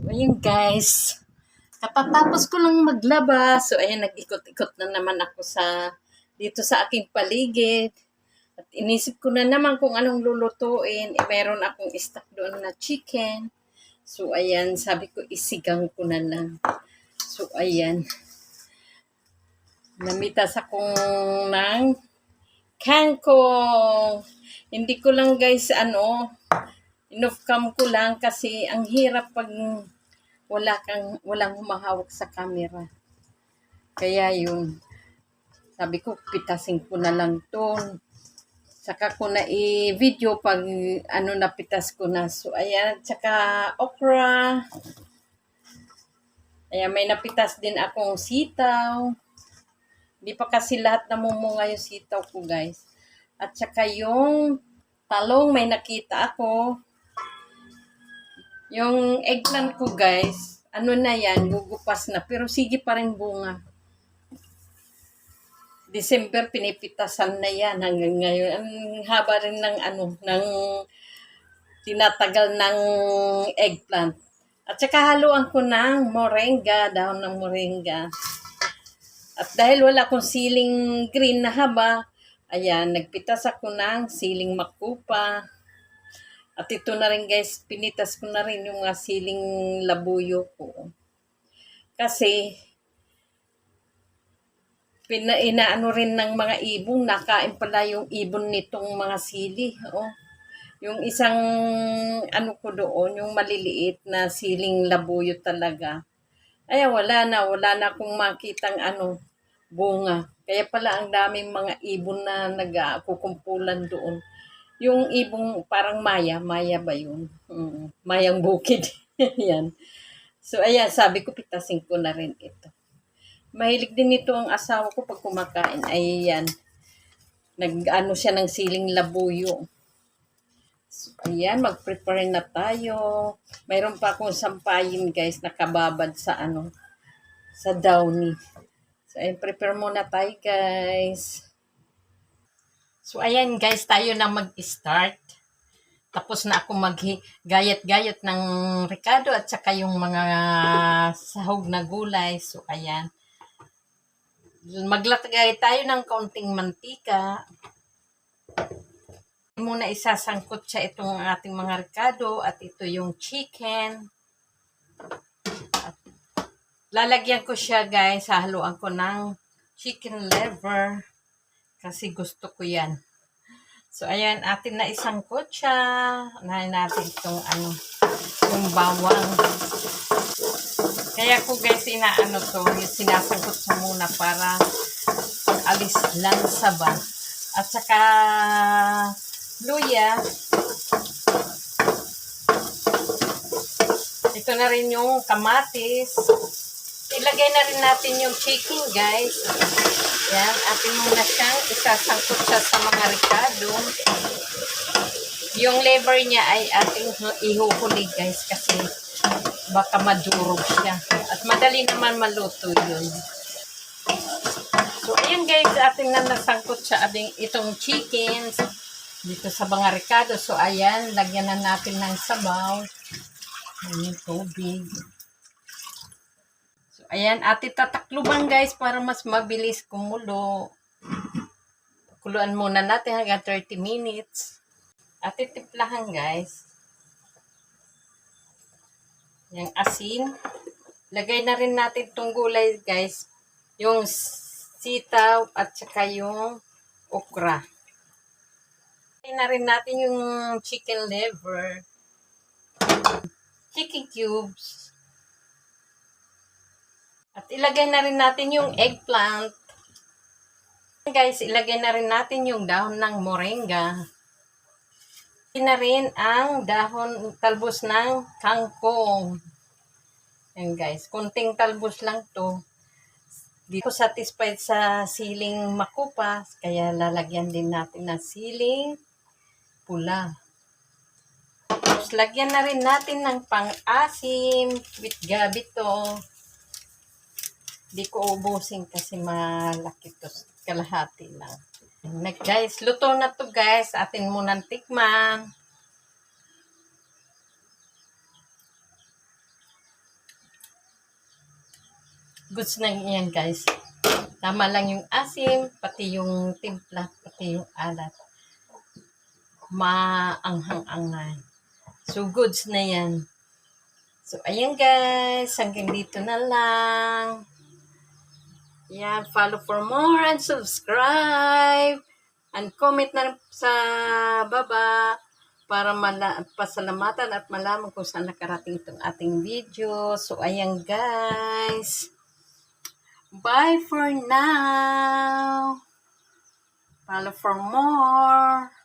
Ayun guys, katatapos ko lang maglaba. So ayan, nag-ikot-ikot na naman ako sa dito sa aking paligid. At inisip ko na naman kung anong lulutuin. Eh, meron akong stock doon na chicken. So ayan, sabi ko isigang ko na lang. So ayan. Namitas akong ng kangkong. Hindi ko lang guys ano, enough cam ko lang kasi ang hirap pag wala kang walang humahawak sa camera. Kaya yun. Sabi ko, pitasin ko na lang to. Saka ko na i-video pag ano napitas ko na. So, ayan. Saka okra. Ayan, may napitas din akong sitaw. Hindi pa kasi lahat namumunga yung sitaw ko, guys. At saka yung talong, may nakita ako. Yung eggplant ko, guys, ano na yan, gugupas na. Pero sige pa rin bunga. December, pinipitasan na yan hanggang ngayon. Ang haba rin ng ano, ng tinatagal ng eggplant. At saka haluan ko ng moringa, dahon ng moringa. At dahil wala akong siling green na haba, ayan, nagpitas ako ng siling makupa. At ito na rin guys, pinitas ko na rin yung siling labuyo ko. Kasi, pina, inaano rin ng mga ibong, nakain pala yung ibon nitong mga sili. Oh. Yung isang ano ko doon, yung maliliit na siling labuyo talaga. Ay, wala na, wala na akong makitang ano, bunga. Kaya pala ang daming mga ibon na nagkukumpulan doon. Yung ibong parang maya, maya ba yun? Mm, mayang bukid. Yan. So, ayan, sabi ko, pitasin ko na rin ito. Mahilig din ito ang asawa ko pag kumakain. Ayan. Nag-ano siya ng siling labuyo. So, ayan, mag-prepare na tayo. Mayroon pa akong sampayin, guys, nakababad sa ano, sa downy. So, ayan, prepare muna tayo, guys. So, ayan, guys, tayo na mag-start. Tapos na ako mag-gayat-gayat ng Ricardo at saka yung mga sahog na gulay. So, ayan. Maglatagay tayo ng kaunting mantika. Muna isasangkot siya itong ating mga Ricardo at ito yung chicken. At lalagyan ko siya guys, haluan ko ng chicken liver kasi gusto ko yan. So, ayan, atin na isangkot siya. Unahin natin itong ano, yung bawang. Kaya ko guys, inaano to, sinasangkot sa muna para alis lansa ba. At saka, luya. Ito na rin yung kamatis. Ilagay na rin natin yung chicken, guys. Yan, atin muna siyang isasangkot siya sa mga ricado. Yung liver niya ay ating ihuhuli, guys, kasi baka madurog siya. At madali naman maluto yun. So, ayan guys, ating na nasangkot siya ating itong chicken dito sa mga ricado. So, ayan, lagyan na natin ng sabaw. Ayan, tubig. Ayan, ating tatakluban guys para mas mabilis kumulo. Kuluan muna natin hanggang 30 minutes. At titimplahan guys. Yung asin. Lagay na rin natin itong gulay guys. Yung sitaw at saka yung okra. Lagay na rin natin yung chicken liver. Chicken cubes. At ilagay na rin natin yung eggplant. Guys, ilagay na rin natin yung dahon ng moringa. Ilagay na rin ang dahon talbos ng kangkong. Yan guys, kunting talbos lang to. Di ko satisfied sa siling makupas, kaya lalagyan din natin ng siling pula. Tapos lagyan na rin natin ng pang-asim with gabi to. Di ko ubusin kasi malaki to. Kalahati lang. Na guys, luto na to guys. Atin munang tikman. Goods na yan, guys. Tama lang yung asim, pati yung timpla, pati yung alat. Maanghang-angay. So, goods na yan. So, ayan guys. Hanggang dito na lang. Yan, follow for more and subscribe. And comment na sa baba para mala pasalamatan at malaman kung saan nakarating itong ating video. So, ayan guys. Bye for now. Follow for more.